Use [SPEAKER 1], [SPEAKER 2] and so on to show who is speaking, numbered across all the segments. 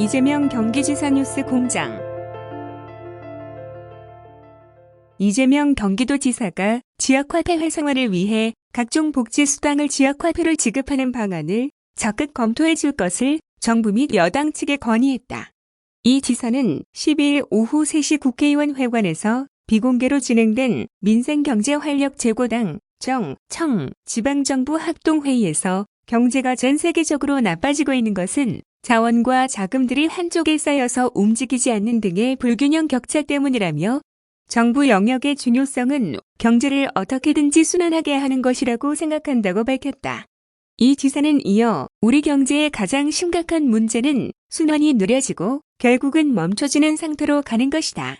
[SPEAKER 1] 이재명 경기지사 뉴스 공장 이재명 경기도지사가 지역화폐 활성화를 위해 각종 복지 수당을 지역화폐로 지급하는 방안을 적극 검토해 줄 것을 정부 및 여당 측에 건의했다. 이 지사는 12일 오후 3시 국회의원 회관에서 비공개로 진행된 민생경제활력 제고당 정, 청, 지방정부 합동회의에서 경제가 전 세계적으로 나빠지고 있는 것은 자원과 자금들이 한쪽에 쌓여서 움직이지 않는 등의 불균형 격차 때문이라며 정부 영역의 중요성은 경제를 어떻게든지 순환하게 하는 것이라고 생각한다고 밝혔다. 이 지사는 이어 우리 경제의 가장 심각한 문제는 순환이 느려지고 결국은 멈춰지는 상태로 가는 것이다.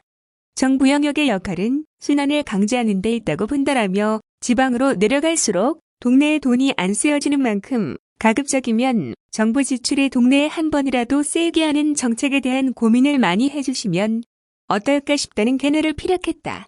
[SPEAKER 1] 정부 영역의 역할은 순환을 강제하는 데 있다고 본다라며 지방으로 내려갈수록 동네에 돈이 안 쓰여지는 만큼 가급적이면 정부 지출이 동네에 한 번이라도 쓰이게 하는 정책에 대한 고민을 많이 해주시면 어떨까 싶다는 견해를 피력했다.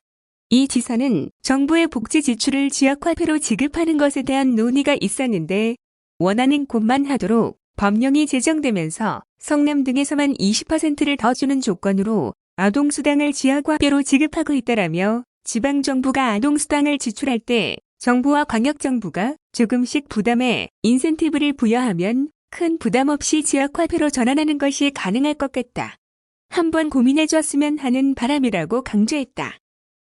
[SPEAKER 1] 이 지사는 정부의 복지 지출을 지역화폐로 지급하는 것에 대한 논의가 있었는데 원하는 곳만 하도록 법령이 제정되면서 성남 등에서만 20%를 더 주는 조건으로 아동수당을 지역화폐로 지급하고 있다라며 지방정부가 아동수당을 지출할 때 정부와 광역정부가 조금씩 부담에 인센티브를 부여하면 큰 부담 없이 지역화폐로 전환하는 것이 가능할 것 같다. 한번 고민해 줬으면 하는 바람이라고 강조했다.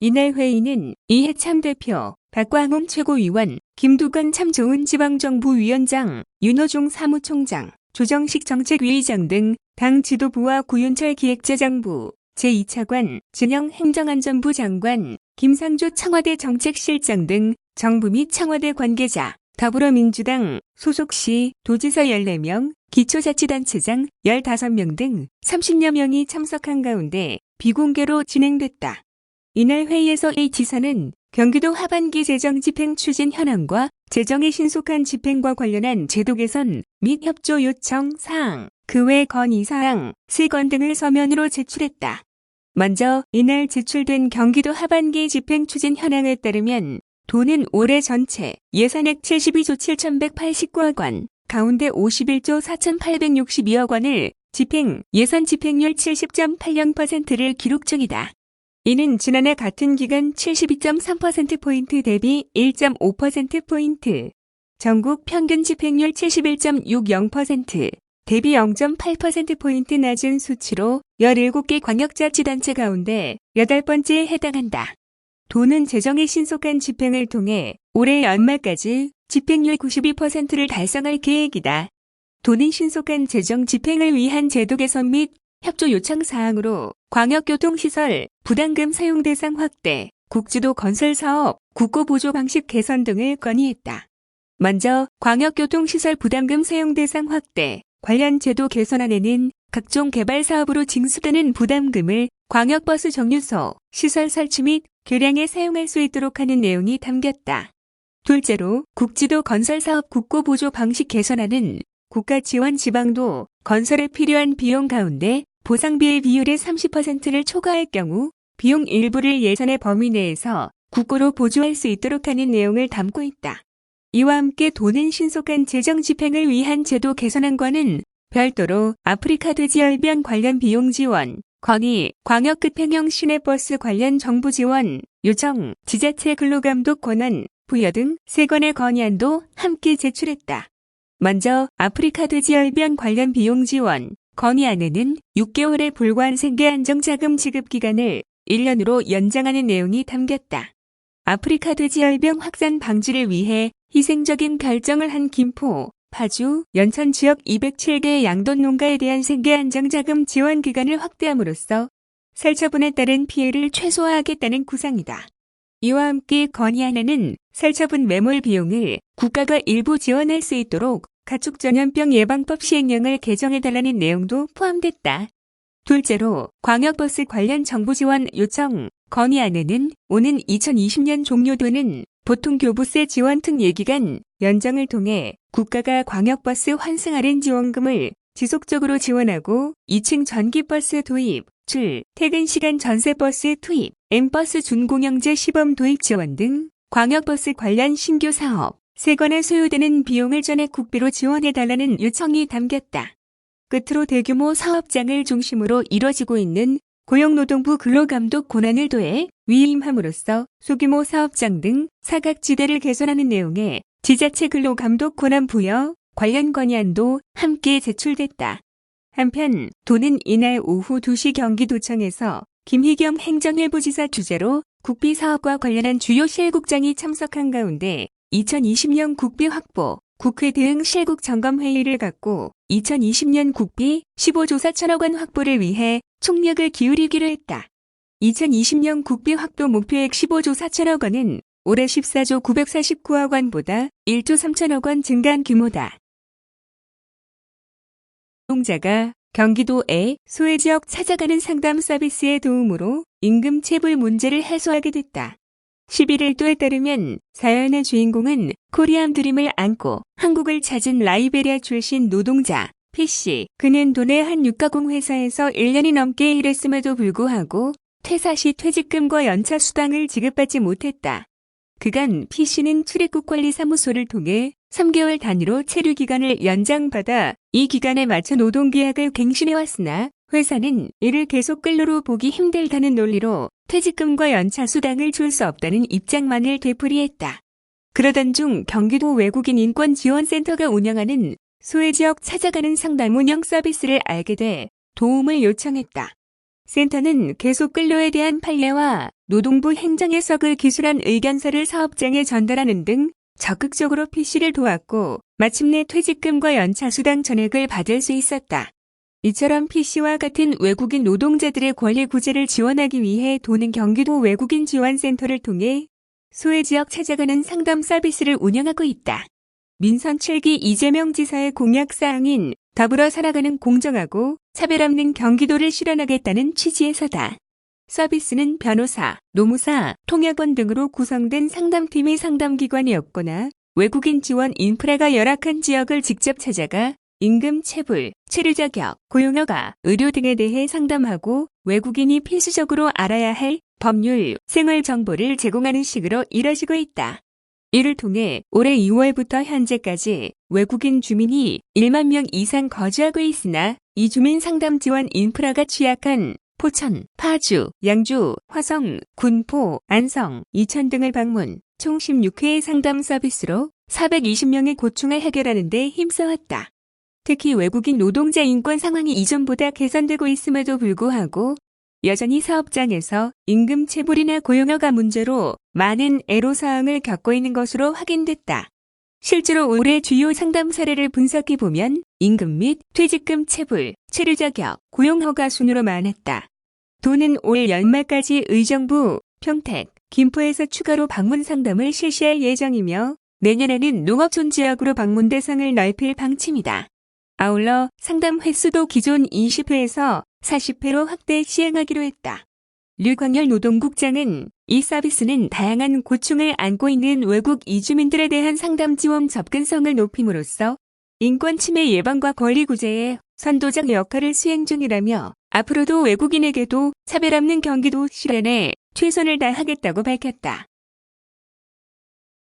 [SPEAKER 1] 이날 회의는 이해참 대표, 박광홍 최고위원, 김두건 참 좋은 지방정부 위원장, 윤호중 사무총장, 조정식 정책위의장 등 당 지도부와 구윤철 기획재정부, 제2차관, 진영 행정안전부 장관, 김상조 청와대 정책실장 등 정부 및 청와대 관계자, 더불어민주당 소속시 도지사 14명, 기초자치단체장 15명 등 30여 명이 참석한 가운데 비공개로 진행됐다. 이날 회의에서 A 지사는 경기도 하반기 재정 집행 추진 현황과 재정의 신속한 집행과 관련한 제도 개선 및 협조 요청 사항, 그 외 건의 사항, 세건 등을 서면으로 제출했다. 먼저 이날 제출된 경기도 하반기 집행 추진 현황에 따르면 도는 올해 전체 예산액 72조 7,189억 원, 가운데 51조 4,862억 원을 집행, 예산 집행률 70.80%를 기록 중이다. 이는 지난해 같은 기간 72.3%포인트 대비 1.5%포인트, 전국 평균 집행률 71.60%, 대비 0.8%포인트 낮은 수치로 17개 광역자치단체 가운데 8번째에 해당한다. 도는 재정의 신속한 집행을 통해 올해 연말까지 집행률 92%를 달성할 계획이다. 도는 신속한 재정 집행을 위한 제도 개선 및 협조 요청 사항으로 광역교통시설 부담금 사용 대상 확대, 국지도 건설 사업, 국고 보조 방식 개선 등을 건의했다. 먼저 광역교통시설 부담금 사용 대상 확대 관련 제도 개선안에는 각종 개발 사업으로 징수되는 부담금을 광역버스 정류소, 시설 설치 및 교량에 사용할 수 있도록 하는 내용이 담겼다. 둘째로 국지도 건설 사업 국고 보조 방식 개선안은 국가 지원 지방도 건설에 필요한 비용 가운데 보상비의 비율의 30%를 초과할 경우 비용 일부를 예산의 범위 내에서 국고로 보조할 수 있도록 하는 내용을 담고 있다. 이와 함께 도는 신속한 재정 집행을 위한 제도 개선안과는 별도로 아프리카 돼지열병 관련 비용 지원, 건의, 광역급행형 시내버스 관련 정부 지원, 요청, 지자체 근로감독 권한, 부여 등 세 건의 건의안도 함께 제출했다. 먼저 아프리카 돼지열병 관련 비용 지원, 건의안에는 6개월에 불과한 생계 안정자금 지급 기간을 1년으로 연장하는 내용이 담겼다. 아프리카 돼지열병 확산 방지를 위해 희생적인 결정을 한 김포, 파주, 연천 지역 207개 양돈 농가에 대한 생계 안정자금 지원 기간을 확대함으로써 살처분에 따른 피해를 최소화하겠다는 구상이다. 이와 함께 건의안에는 살처분 매몰 비용을 국가가 일부 지원할 수 있도록 가축 전염병 예방법 시행령을 개정해달라는 내용도 포함됐다. 둘째로 광역버스 관련 정부 지원 요청 건의안에는 오는 2020년 종료되는 보통 교부세 지원 특예기간 연장을 통해 국가가 광역버스 환승 할인 지원금을 지속적으로 지원하고 2층 전기버스 도입, 출, 퇴근 시간 전세버스 투입, M버스 준공영제 시범 도입 지원 등 광역버스 관련 신규 사업, 세관에 소요되는 비용을 전액 국비로 지원해달라는 요청이 담겼다. 끝으로 대규모 사업장을 중심으로 이뤄지고 있는 고용노동부 근로감독 권한을 도해 위임함으로써 소규모 사업장 등 사각지대를 개선하는 내용의 지자체 근로감독 권한 부여 관련 건의안도 함께 제출됐다. 한편 도는 이날 오후 2시 경기도청에서 김희겸 행정일부지사 주재로 국비 사업과 관련한 주요 실국장이 참석한 가운데 2020년 국비 확보, 국회 대응 실국 점검 회의를 갖고 2020년 국비 15조 4천억 원 확보를 위해 총력을 기울이기로 했다. 2020년 국비 확보 목표액 15조 4천억 원은 올해 14조 949억 원보다 1조 3천억 원 증가한 규모다. 노동자가 경기도의 소외 지역 찾아가는 상담 서비스의 도움으로 임금 체불 문제를 해소하게 됐다. 11일 또에 따르면 사연의 주인공은 코리안 드림을 안고 한국을 찾은 라이베리아 출신 노동자 P씨. 그는 도내 한 육가공 회사에서 1년이 넘게 일했음에도 불구하고 퇴사 시 퇴직금과 연차 수당을 지급받지 못했다. 그간 P씨는 출입국관리사무소를 통해 3개월 단위로 체류 기간을 연장받아 이 기간에 맞춰 노동계약을 갱신해왔으나 회사는 이를 계속 근로로 보기 힘들다는 논리로 퇴직금과 연차 수당을 줄 수 없다는 입장만을 되풀이했다. 그러던 중 경기도 외국인 인권지원센터가 운영하는 소외 지역 찾아가는 상담 운영 서비스를 알게 돼 도움을 요청했다. 센터는 계속 근로에 대한 판례와 노동부 행정해석을 기술한 의견서를 사업장에 전달하는 등 적극적으로 PC를 도왔고 마침내 퇴직금과 연차 수당 전액을 받을 수 있었다. 이처럼 PC와 같은 외국인 노동자들의 권리 구제를 지원하기 위해 도는 경기도 외국인 지원센터를 통해 소외 지역 찾아가는 상담 서비스를 운영하고 있다. 민선 7기 이재명 지사의 공약 사항인 더불어 살아가는 공정하고 차별 없는 경기도를 실현하겠다는 취지에서다. 서비스는 변호사, 노무사, 통역원 등으로 구성된 상담팀의 상담기관이었거나 외국인 지원 인프라가 열악한 지역을 직접 찾아가 임금 체불, 체류 자격, 고용 허가, 의료 등에 대해 상담하고 외국인이 필수적으로 알아야 할 법률, 생활 정보를 제공하는 식으로 이뤄지고 있다. 이를 통해 올해 2월부터 현재까지 외국인 주민이 1만 명 이상 거주하고 있으나 이 주민 상담 지원 인프라가 취약한 포천, 파주, 양주, 화성, 군포, 안성, 이천 등을 방문 총 16회의 상담 서비스로 420명의 고충을 해결하는 데 힘써왔다. 특히 외국인 노동자 인권 상황이 이전보다 개선되고 있음에도 불구하고 여전히 사업장에서 임금 체불이나 고용허가 문제로 많은 애로사항을 겪고 있는 것으로 확인됐다. 실제로 올해 주요 상담 사례를 분석해 보면 임금 및 퇴직금 체불, 체류 자격, 고용 허가 순으로 많았다. 도는 올 연말까지 의정부, 평택, 김포에서 추가로 방문 상담을 실시할 예정이며 내년에는 농업촌 지역으로 방문 대상을 넓힐 방침이다. 아울러 상담 횟수도 기존 20회에서 40회로 확대 시행하기로 했다. 류광열 노동국장은 이 서비스는 다양한 고충을 안고 있는 외국 이주민들에 대한 상담 지원 접근성을 높임으로써 인권 침해 예방과 권리 구제에 선도적 역할을 수행 중이라며 앞으로도 외국인에게도 차별 없는 경기도 실현에 최선을 다하겠다고 밝혔다.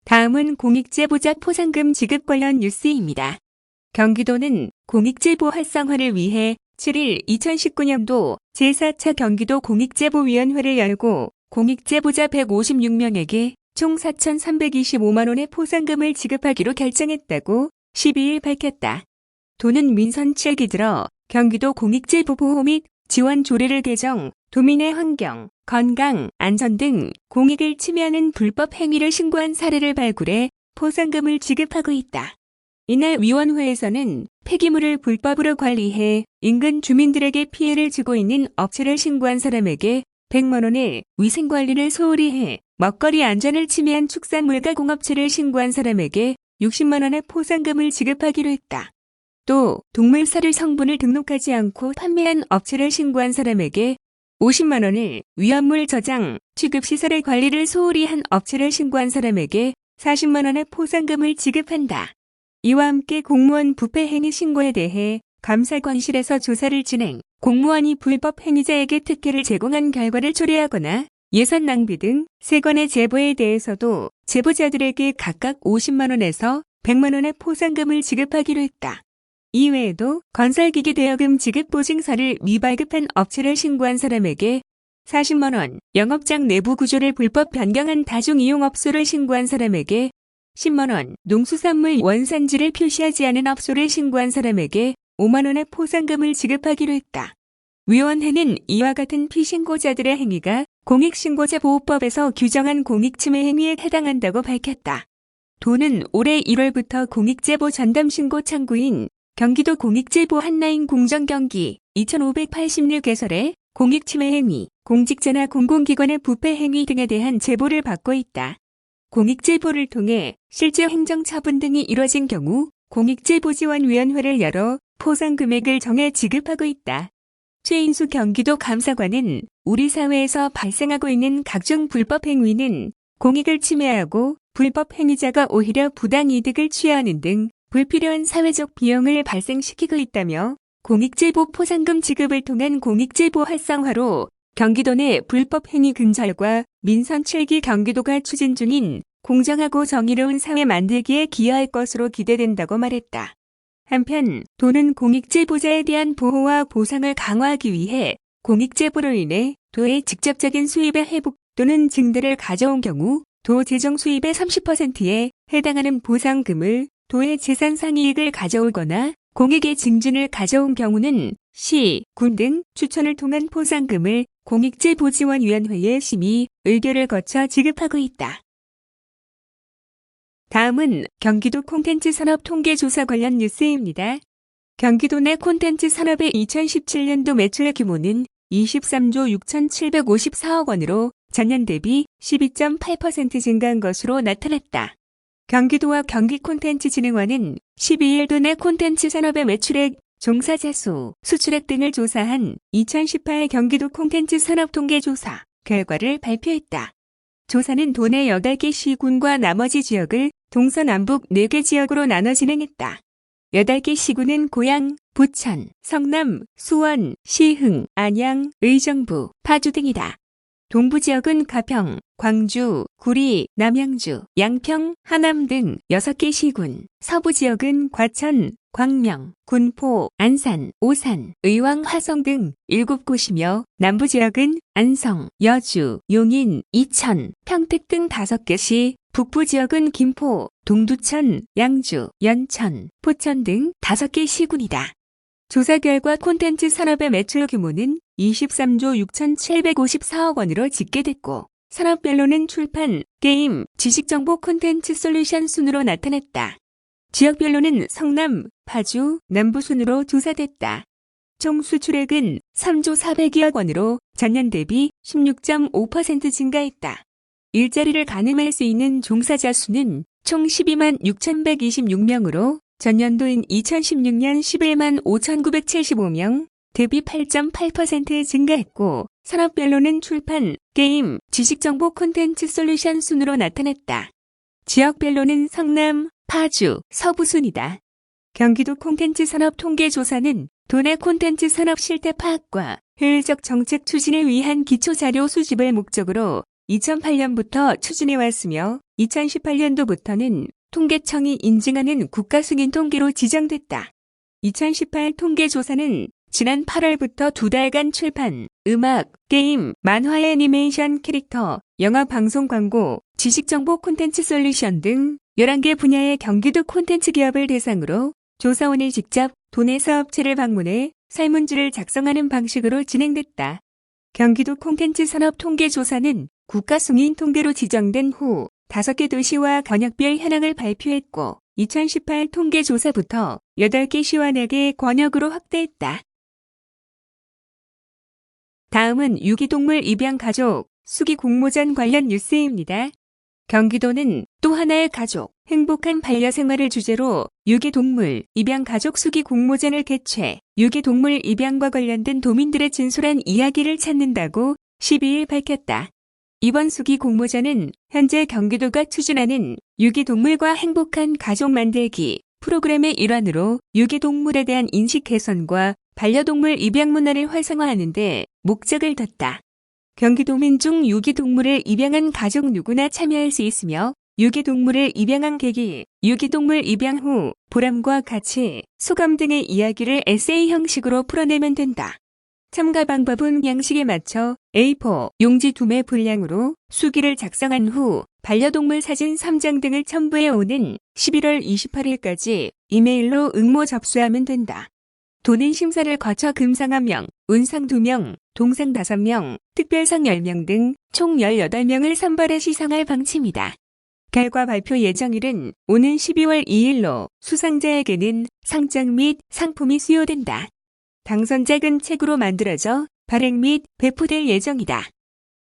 [SPEAKER 1] 다음은 공익제보자 포상금 지급 관련 뉴스입니다. 경기도는 공익제보 활성화를 위해 7일 2019년도 제4차 경기도 공익제보위원회를 열고 공익제보자 156명에게 총 4,325만 원의 포상금을 지급하기로 결정했다고 12일 밝혔다. 도는 민선 7기 들어 경기도 공익제보보호 및 지원 조례를 개정, 도민의 환경, 건강, 안전 등 공익을 침해하는 불법 행위를 신고한 사례를 발굴해 포상금을 지급하고 있다. 이날 위원회에서는 폐기물을 불법으로 관리해 인근 주민들에게 피해를 주고 있는 업체를 신고한 사람에게 100만 원의 위생 관리를 소홀히 해 먹거리 안전을 침해한 축산물과 공업체를 신고한 사람에게 60만 원의 포상금을 지급하기로 했다. 또 동물사료 성분을 등록하지 않고 판매한 업체를 신고한 사람에게 50만 원을 위험물 저장, 취급 시설의 관리를 소홀히 한 업체를 신고한 사람에게 40만 원의 포상금을 지급한다. 이와 함께 공무원 부패 행위 신고에 대해 감사관실에서 조사를 진행, 공무원이 불법 행위자에게 특혜를 제공한 결과를 초래하거나 예산 낭비 등세 건의 제보에 대해서도 제보자들에게 각각 50만 원에서 100만 원의 포상금을 지급하기로 했다. 이외에도 건설기기 대여금 지급 보증서를 미발급한 업체를 신고한 사람에게 40만원, 영업장 내부 구조를 불법 변경한 다중이용업소를 신고한 사람에게 10만원, 농수산물 원산지를 표시하지 않은 업소를 신고한 사람에게 5만 원의 포상금을 지급하기로 했다. 위원회는 이와 같은 피신고자들의 행위가 공익신고자 보호법에서 규정한 공익침해 행위에 해당한다고 밝혔다. 도는 올해 1월부터 공익제보 전담신고 창구인 경기도 공익제보 한라인 공정경기 2586 개설에 공익침해 행위, 공직자나 공공기관의 부패 행위 등에 대한 제보를 받고 있다. 공익제보를 통해 실제 행정처분 등이 이뤄진 경우 공익제보지원위원회를 열어 포상 금액을 정해 지급하고 있다. 최인수 경기도 감사관은 우리 사회에서 발생하고 있는 각종 불법 행위는 공익을 침해하고 불법 행위자가 오히려 부당 이득을 취하는 등 불필요한 사회적 비용을 발생시키고 있다며 공익제보 포상금 지급을 통한 공익제보 활성화로 경기도 내 불법 행위 근절과 민선 7기 경기도가 추진 중인 공정하고 정의로운 사회 만들기에 기여할 것으로 기대된다고 말했다. 한편 도는 공익제보자에 대한 보호와 보상을 강화하기 위해 공익제보로 인해 도의 직접적인 수입의 회복 또는 증대를 가져온 경우 도 재정 수입의 30%에 해당하는 보상금을 도의 재산 상이익을 가져오거나 공익의 증진을 가져온 경우는 시, 군 등 추천을 통한 포상금을 공익제보지원위원회에 심의, 의결을 거쳐 지급하고 있다. 다음은 경기도 콘텐츠 산업 통계 조사 관련 뉴스입니다. 경기도 내 콘텐츠 산업의 2017년도 매출 규모는 23조 6,754억 원으로 전년 대비 12.8% 증가한 것으로 나타났다. 경기도와 경기 콘텐츠 진흥원은 12일 도 내 콘텐츠 산업의 매출액, 종사자 수, 수출액 등을 조사한 2018 경기도 콘텐츠 산업 통계 조사 결과를 발표했다. 조사는 도내 8개 시군과 나머지 지역을 동서남북 4개 지역으로 나눠 진행했다. 8개 시군은 고양, 부천, 성남, 수원, 시흥, 안양, 의정부, 파주 등이다. 동부 지역은 가평, 광주, 구리, 남양주, 양평, 하남 등 6개 시군, 서부 지역은 과천, 광명, 군포, 안산, 오산, 의왕, 화성 등 7곳이며 남부 지역은 안성, 여주, 용인, 이천, 평택 등 5개 시, 북부 지역은 김포, 동두천, 양주, 연천, 포천 등 5개 시군이다. 조사 결과 콘텐츠 산업의 매출 규모는 23조 6,754억 원으로 집계됐고, 산업별로는 출판, 게임, 지식정보 콘텐츠 솔루션 순으로 나타났다. 지역별로는 성남, 파주, 남부 순으로 조사됐다. 총 수출액은 3조 400여억 원으로 전년 대비 16.5% 증가했다. 일자리를 가늠할 수 있는 종사자 수는 총 12만 6,126명으로 전년도인 2016년 11만 5,975명, 대비 8.8% 증가했고, 산업별로는 출판, 게임, 지식정보 콘텐츠 솔루션 순으로 나타났다. 지역별로는 성남, 파주, 서부 순이다. 경기도 콘텐츠 산업 통계조사는 도내 콘텐츠 산업 실태 파악과 효율적 정책 추진을 위한 기초자료 수집을 목적으로 2008년부터 추진해 왔으며 2018년도부터는 통계청이 인증하는 국가 승인 통계로 지정됐다. 2018 통계조사는 지난 8월부터 두 달간 출판, 음악, 게임, 만화 애니메이션 캐릭터, 영화 방송 광고, 지식정보 콘텐츠 솔루션 등 11개 분야의 경기도 콘텐츠 기업을 대상으로 조사원이 직접 도내 사업체를 방문해 설문지를 작성하는 방식으로 진행됐다. 경기도 콘텐츠 산업 통계조사는 국가 승인 통계로 지정된 후 5개 도시와 권역별 현황을 발표했고 2018 통계조사부터 8개 시와 4개 권역으로 확대했다. 다음은 유기동물 입양 가족 수기 공모전 관련 뉴스입니다. 경기도는 또 하나의 가족, 행복한 반려생활을 주제로 유기동물 입양 가족 수기 공모전을 개최, 유기동물 입양과 관련된 도민들의 진솔한 이야기를 찾는다고 12일 밝혔다. 이번 수기 공모전은 현재 경기도가 추진하는 유기동물과 행복한 가족 만들기 프로그램의 일환으로 유기동물에 대한 인식 개선과 반려동물 입양 문화를 활성화하는 데 목적을 뒀다. 경기도민 중 유기동물을 입양한 가족 누구나 참여할 수 있으며 유기동물을 입양한 계기, 유기동물 입양 후 보람과 가치, 소감 등의 이야기를 에세이 형식으로 풀어내면 된다. 참가 방법은 양식에 맞춰 A4 용지 두매 분량으로 수기를 작성한 후 반려동물 사진 3장 등을 첨부해 오는 11월 28일까지 이메일로 응모 접수하면 된다. 도는 심사를 거쳐 금상 1명, 운상 2명, 동상 5명, 특별상 10명 등 총 18명을 선발해 시상할 방침이다. 결과 발표 예정일은 오는 12월 2일로 수상자에게는 상장 및 상품이 수여된다. 당선작은 책으로 만들어져 발행 및 배포될 예정이다.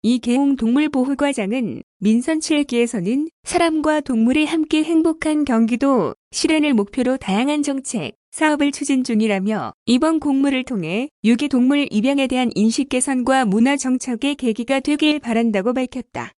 [SPEAKER 1] 이 개홍 동물보호과장은 민선 7기에서는 사람과 동물이 함께 행복한 경기도 실현을 목표로 다양한 정책, 사업을 추진 중이라며 이번 공모를 통해 유기동물 입양에 대한 인식 개선과 문화 정착의 계기가 되길 바란다고 밝혔다.